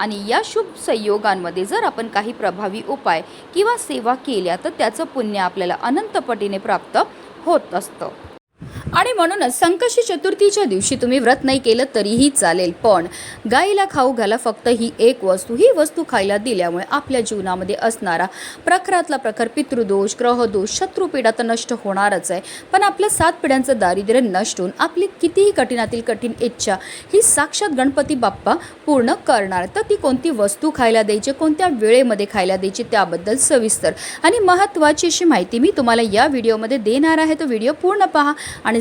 आणि या शुभ संयोगांमध्ये जर आपण काही प्रभावी उपाय किंवा सेवा केल्या तर त्याचं पुण्य आपल्याला अनंतपटीने प्राप्त होत असतं. आणि म्हणूनच संकष्टी चतुर्थीच्या दिवशी तुम्ही व्रत नाही केलं तरीही चालेल पण गाईला खाऊ घाला फक्त ही एक वस्तू. ही वस्तू खायला दिल्यामुळे आपल्या जीवनामध्ये असणारा प्रखरातला प्रखर पितृदोष ग्रहदोष शत्रुपीडा तर नष्ट होणारच आहे. पण आपल्या सात पिढ्यांचं दारिद्र्य नष्ट होऊन आपली कितीही कठीणातील कठीण इच्छा ही साक्षात गणपती बाप्पा पूर्ण करणार. तर ती कोणती वस्तू खायला द्यायची कोणत्या वेळेमध्ये खायला द्यायची त्याबद्दल सविस्तर आणि महत्त्वाची अशी माहिती मी तुम्हाला या व्हिडिओमध्ये देणार आहे. तो व्हिडिओ पूर्ण पहा आणि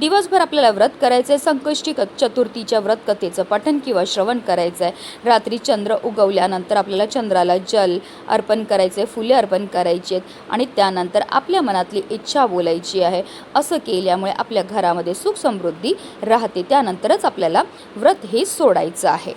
दिवसभर आपल्याला व्रत करायचं आहे संकष्टी क चतुर्थीच्या व्रत कथेचं पठन किंवा श्रवण करायचं आहे रात्री चंद्र उगवल्यानंतर आपल्याला चंद्राला जल अर्पण करायचं आहे फुले अर्पण करायची आहेत आणि त्यानंतर आपल्या मनातली इच्छा बोलायची आहे. असं केल्यामुळे आपल्या घरामध्ये सुख समृद्धी राहते त्यानंतरच आपल्याला व्रत हे सोडायचं आहे.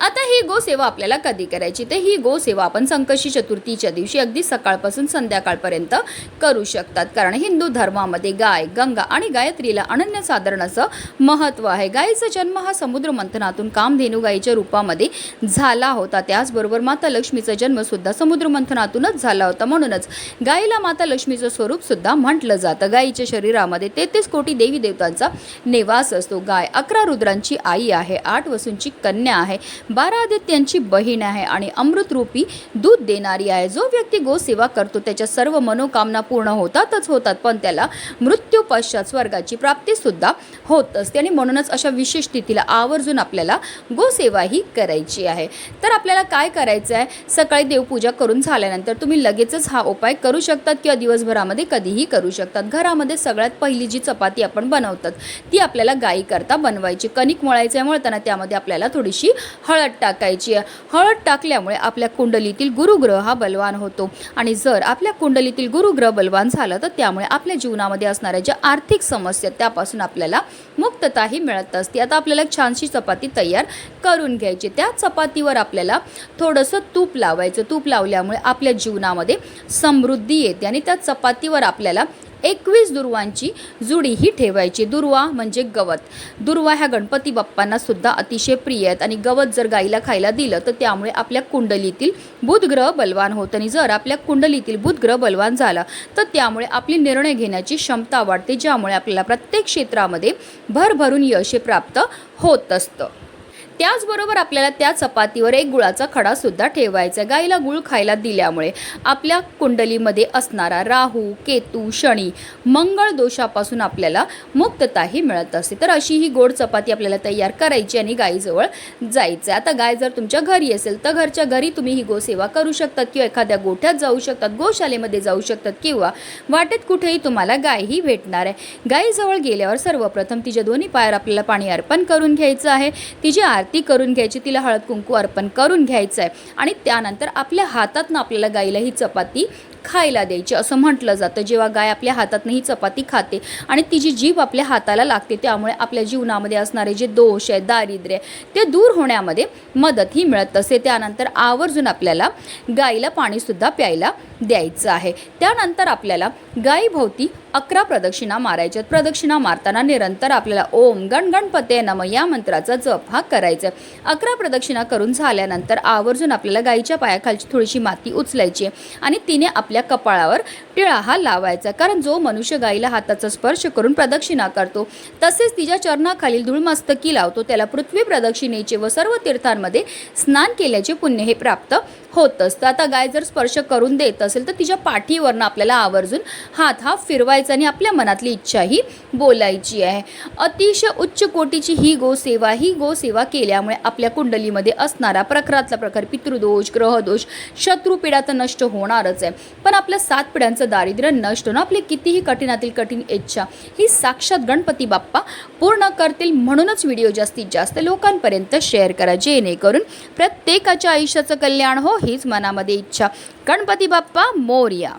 आता ही गोसेवा आपल्याला कधी करायची? तर ही गोसेवा आपण संकष्टी चतुर्थीच्या दिवशी अगदी सकाळपासून संध्याकाळपर्यंत करू शकतात. कारण हिंदू धर्मामध्ये गाय गंगा आणि गायत्रीला अनन्यसाधारण असं महत्त्व आहे. गायीचा जन्म हा समुद्र मंथनातून कामधेनू गायीच्या रूपामध्ये झाला होता. त्याचबरोबर माता लक्ष्मीचा जन्मसुद्धा समुद्र मंथनातूनच झाला होता. म्हणूनच गायीला माता लक्ष्मीचं स्वरूपसुद्धा म्हटलं जातं. गायीच्या शरीरामध्ये तेहतीस कोटी देवी देवतांचा निवास असतो. गाय अकरा रुद्रांची आई आहे. आठ वसूंची कन्या आहे. बारा आदित्यांची बहीण आहे आणि अमृतरूपी दूध देणारी आहे. जो व्यक्ती गोसेवा करतो त्याच्या सर्व मनोकामना पूर्ण होतातच होतात पण त्याला मृत्यू पश्चात स्वर्गाची प्राप्तीसुद्धा होत असते आणि म्हणूनच अशा विशेष तिथीला आवर्जून आपल्याला गोसेवा ही करायची आहे. तर आपल्याला काय करायचं आहे? सकाळी देवपूजा करून झाल्यानंतर तुम्ही लगेचच हा उपाय करू शकतात किंवा दिवसभरामध्ये कधीही करू शकतात. घरामध्ये सगळ्यात पहिली जी चपाती आपण बनवतात ती आपल्याला गाईकरता बनवायची. कणिक मळायचं आहे मळताना त्यामध्ये आपल्याला थोडीशी हळद हळद टाकायची आहे. हळद टाकल्यामुळे आपल्या कुंडलीतील गुरुग्रह हा बलवान होतो. आणि जर आपल्या कुंडलीतील गुरुग्रह बलवान झालं तर त्यामुळे आपल्या जीवनामध्ये असणाऱ्या ज्या आर्थिक समस्या त्यापासून आपल्याला मुक्तताही मिळत असते. आता आपल्याला छानशी चपाती तयार करून घ्यायची त्या चपातीवर आपल्याला थोडंसं तूप लावायचं. तूप लावल्यामुळे आपल्या जीवनामध्ये समृद्धी येते आणि त्या चपातीवर आपल्याला एकवीस दुर्वांची जुडी ही ठेवायची. दुर्वा म्हणजे गवत. दुर्वा ह्या गणपती बाप्पांना सुद्धा अतिशय प्रिय आहेत आणि गवत जर गाईला खायला दिलं तर त्यामुळे आपल्या कुंडलीतील बुधग्रह बलवान होतं आणि जर आपल्या कुंडलीतील बुधग्रह बलवान झाला तर त्यामुळे आपली निर्णय घेण्याची क्षमता वाढते ज्यामुळे आपल्याला प्रत्येक क्षेत्रामध्ये भरभरून यश प्राप्त होत असतं. त्याचबरोबर आपल्याला त्या चपातीवर एक गुळाचा खडासुद्धा ठेवायचा आहे. गाईला गुळ खायला दिल्यामुळे आपल्या कुंडलीमध्ये असणारा राहू केतू शनी मंगळ दोषापासून आपल्याला मुक्तताही मिळत असते. तर अशी ही गोड चपाती आपल्याला तयार करायची आणि गाईजवळ जायचं आता गाय जर तुमच्या घरी असेल तर घरच्या घरी तुम्ही ही गोसेवा करू शकतात किंवा एखाद्या गोठ्यात जाऊ शकतात गोशालेमध्ये जाऊ शकतात किंवा वाटेत कुठेही तुम्हाला गायही भेटणार आहे. गाईजवळ गेल्यावर सर्वप्रथम तिच्या दोन्ही पायावर आपल्याला पाणी अर्पण करून घ्यायचं आहे. तिची आरती करून घ्यायची तिला हळद कुंकू अर्पण करून घ्यायचं आहे आणि त्यानंतर आपल्या हातातनं आपल्याला गाईला ही चपाती खायला द्यायची असं म्हटलं जातं. जेव्हा गाय आपल्या हातातनं ही चपाती खाते आणि तिची जीभ आपल्या हाताला लागते त्यामुळे आपल्या जीवनामध्ये असणारे जे दोष आहे दारिद्र्य आहे, ते दूर होण्यामध्ये मदत ही मिळत असते. त्यानंतर आवर्जून आपल्याला गाईला पाणीसुद्धा प्यायला द्यायचं आहे. त्यानंतर आपल्याला गायीभोवती अकरा प्रदक्षिणा मारायच्यात प्रदक्षिणा मारताना निरंतर आपल्याला ओम गण गणपते नम या मंत्राचा जप हा करायचा आहे. अकरा प्रदक्षिणा करून झाल्यानंतर आवर्जून आपल्याला गाईच्या पायाखालची थोडीशी माती उचलायची आणि तिने आपल्या कपाळावर टिळा हा लावायचा. कारण जो मनुष्य गाईला हाताचा स्पर्श करून प्रदक्षिणा करतो तसेच तिच्या चरणाखालील धूळमस्तकी लावतो. त्याला पृथ्वी प्रदक्षिणेचे व सर्व तीर्थांमध्ये स्नान केल्याचे पुण्य हे प्राप्त होत असतं. आता गाय जर स्पर्श करून देत असेल तर तिच्या पाठीवरनं आपल्याला आवर्जून हात हा फिरवायचा आणि आपल्या मनातली इच्छाही बोलायची आहे. अतिशय उच्च कोटीची ही गोसेवा ही गोसेवा केल्यामुळे आपल्या कुंडलीमध्ये असणारा प्रखरातला प्रखर पितृदोष ग्रहदोष शत्रुपीडा तर नष्ट होणारच आहे. पण आपल्या सात पिढ्यांचं दारिद्र्य नष्ट होणं आपली कितीही कठीणातील कठीण इच्छा ही साक्षात गणपती बाप्पा पूर्ण करतील म्हणूनच व्हिडिओ जास्तीत जास्त लोकांपर्यंत शेअर करा जेणेकरून प्रत्येकाच्या आयुष्याचं कल्याण हो हीच मनामध्ये इच्छा. गणपती बाप्पा मोर्या.